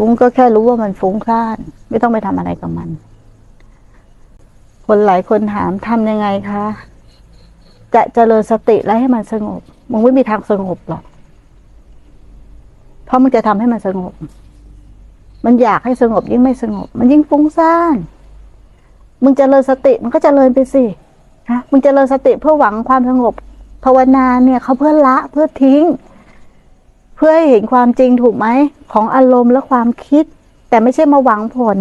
ฟุ้งก็แค่รู้ว่ามันฟุ้งซ่าน ไม่ต้องไปทำอะไรกับมัน คนหลายคนถามทำยังไงคะ จะเจริญสติแล้วให้มันสงบมึงไม่มีทางสงบหรอก เพราะมันจะทำให้มันสงบ มันอยากให้สงบยิ่งไม่สงบ มันยิ่งฟุ้งซ่าน มึงเจริญสติมันก็เจริญไปสิฮะมึงเจริญสติเพื่อหวังความสงบ ภาวนาเนี่ยเขาเพื่อละเพื่อทิ้ง เพื่อให้เห็นความจริงถูกไหม ของอารมณ์และความคิด แต่ไม่ใช่มาหวังผล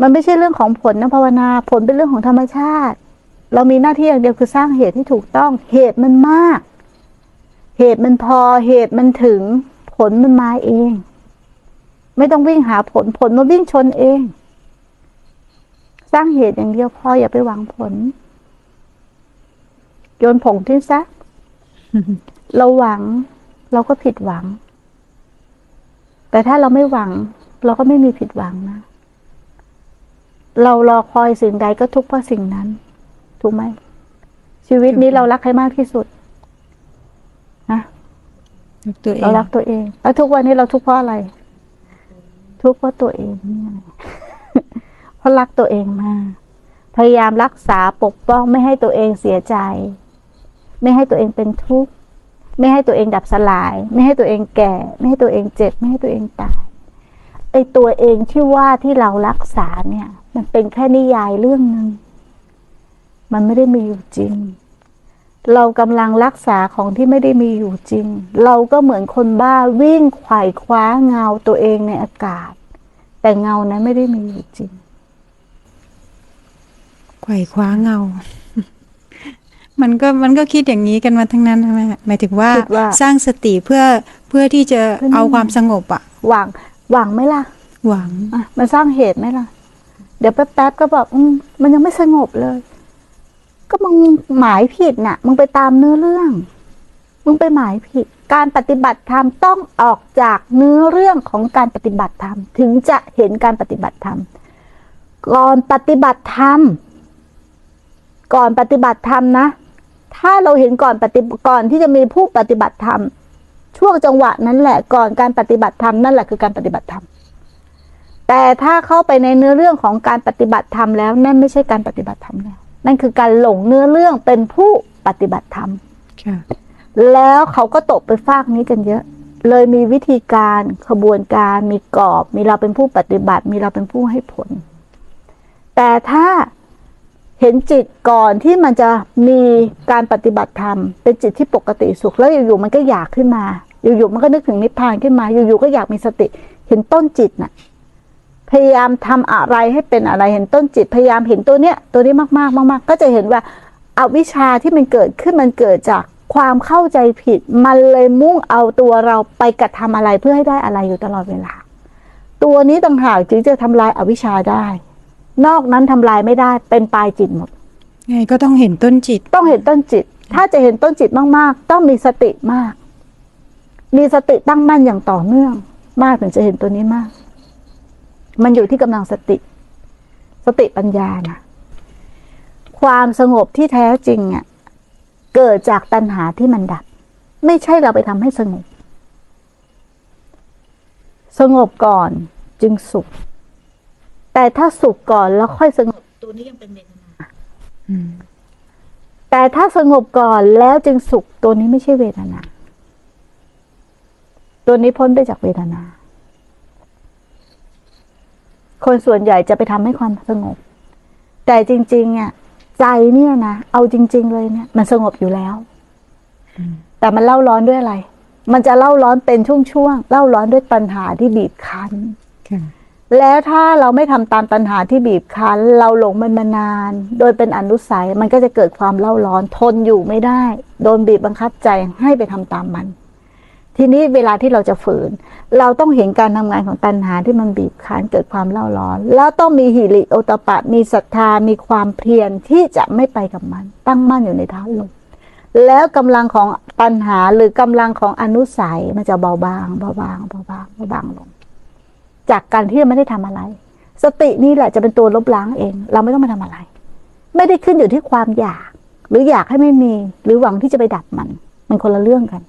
มันไม่ใช่เรื่องของผลนะภาวนา ผลเป็นเรื่องของธรรมชาติ เรามีหน้าที่อย่างเดียวคือสร้างเหตุที่ถูกต้อง เหตุมันมาก เหตุมันพอ เหตุมันถึง ผลมันมาเอง ไม่ต้องวิ่งหาผล ผลมาวิ่งชนเอง สร้างเหตุอย่างเดียวพออย่าไปหวังผลโยนผงทิ้งซะ เราหวัง เราก็ผิดหวัง แต่ถ้าเราไม่หวัง เราก็ไม่มีผิดหวังนะ เรารอคอยสิ่งใดก็ทุกข์เพราะสิ่งนั้น ถูกไหม ชีวิตนี้เรารักใครมากที่สุดนะรักตัวเอเรางรักตัวเอง แล้วทุกวันนี้เราทุกข์เพราะอะไร ทุกข์เพราะตัวเองเนี่ยเพราะรักตัวเองมากพยายามรักษาปกป้องไม่ให้ตัวเองเสียใจ ไม่ให้ตัวเองเป็นทุกข์ ไม่ให้ตัวเองดับสลาย ไม่ให้ตัวเองแก่ ไม่ให้ตัวเองเจ็บ ไม่ให้ตัวเองตายไอตัวเองที่ว่าที่เรารักษาเนี่ย มันเป็นแค่นิยายเรื่องหนึ่งมันไม่ได้มีอยู่จริง เรากำลังรักษาของที่ไม่ได้มีอยู่จริง เราก็เหมือนคนบ้าวิ่งไขว่คว้าเงาตัวเองในอากาศ แต่เงานั้นไม่ได้มีอยู่จริงไขว่คว้าเงา มันก็มันก็คิดอย่างนี้กันมาทั้งนั้นใช่ไหมหมายถึงว่าคิดว่า สร้างสติเพื่อเพื่อที่จะเพื่อนี่เอาความสงบอะหวังหวังไหมล่ะหวัง อะมันสร้างเหตุไหมล่ะ เดี๋ยวแป๊บๆก็บอกอืมมันยังไม่สงบเลย ก็มึงหมายผิดน่ะ มึงไปตามเนื้อเรื่อง มึงไปหมายผิด การปฏิบัติธรรมต้องออกจากเนื้อเรื่องของการปฏิบัติธรรม ถึงจะเห็นการปฏิบัติธรรม ก่อนปฏิบัติธรรม ก่อนปฏิบัติธรรมนะ ถ้าเราเห็นก่อนปฏิก่อนที่จะมีผู้ปฏิบัติธรรม ช่วงจังหวะนั้นแหละก่อนการปฏิบัติธรรมนั่นแหละคือการปฏิบัติธรรม แต่ถ้าเข้าไปในเนื้อเรื่องของการปฏิบัติธรรมแล้วนั่นไม่ใช่การปฏิบัติธรรมแล้วนั่นคือการหลงเนื้อเรื่องเป็นผู้ปฏิบัติธรรมค่ะแล้วเขาก็ตกไปฟากนี้กันเยอะ เลยมีวิธีการขบวนการมีกรอบ มีเราเป็นผู้ปฏิบัติ มีเราเป็นผู้ให้ผล แต่ถ้า เห็นจิตก่อนที่มันจะมีการปฏิบัติธรรม เป็นจิตที่ปกติสุขแล้วอยู่ๆมันก็อยากขึ้นมา อยู่ๆมันก็นึกถึงนิพพานขึ้นมา อยู่ๆก็อยากมีสติ เห็นต้นจิตน่ะพยายามทำอะไรให้เป็นอะไรเห็นต้นจิตพยายามเห็นตัวเนี้ยตัวนี้มากๆมากๆก็จะเห็นว่าอาวิชชาที่มันเกิดขึ้นมันเกิดจากความเข้าใจผิด มันเลยมุ่งเอาตัวเราไปกระทำอะไรเพื่อให้ได้อะไรอยู่ตลอดเวลา ตัวนี้ต่างหากจึงจะทำลายอวิชชาได้ นอกนั้นทำลายไม่ได้เป็นปลายจิตหมด ไงก็ต้องเห็นต้นจิต ต้องเห็นต้นจิต ถ้าจะเห็นต้นจิตมากๆ ต้องมีสติมาก มีสติตั้งมั่นอย่างต่อเนื่อง มากถึงจะเห็นตัวนี้มาก มันอยู่ที่กำลังสติ สติปัญญานะความสงบที่แท้จริงอะเกิดจากตัณหาที่มันดับ ไม่ใช่เราไปทำให้สงบ สงบก่อนจึงสุข แต่ถ้าสุขก่อนแล้วค่อยสงบตัวนี้ยังเป็นเวทนาอืมแต่ถ้าสงบก่อนแล้วจึงสุขตัวนี้ไม่ใช่เวทนา ตัวนี้พ้นไปจากเวทนา คนส่วนใหญ่จะไปทำให้ความสงบ แต่จริงๆอะใจเนี่ยนะเอาจริง ๆ เลยเนี่ย มันสงบอยู่แล้วแต่มันเล่าร้อนด้วยอะไร มันจะเล่าร้อนเป็นช่วงๆเล่าร้อนด้วยตัณหาที่บีบคั้นค่ะ แล้วถ้าเราไม่ทำตามตัณหาที่บีบคั้น เราหลงมันมานาน โดยเป็นอนุสัยมันก็จะเกิดความเล่าร้อนทนอยู่ไม่ได้ โดนบีบบังคับใจให้ไปทำตามมัน ทีนี้เวลาที่เราจะฝืน เราต้องเห็นการทำงานของตัณหาที่มันบีบคั้นเกิดความเล่าร้อน แล้วต้องมีหิริโอตปะ มีศรัทธามีความเพียรที่จะไม่ไปกับมัน ตั้งมั่นอยู่ในท้าลมแล้วกำลังของตัณหาหรือกำลังของอนุสัยมันจะเบาบางเบาบางเบาบางเบาบางลง จากการที่เราไม่ได้ทำอะไร สตินี่แหละจะเป็นตัวลบล้างเอง เราไม่ต้องไปทำอะไร ไม่ได้ขึ้นอยู่ที่ความอยาก หรืออยากให้ไม่มี หรือหวังที่จะไปดับมัน มันคนละเรื่องกัน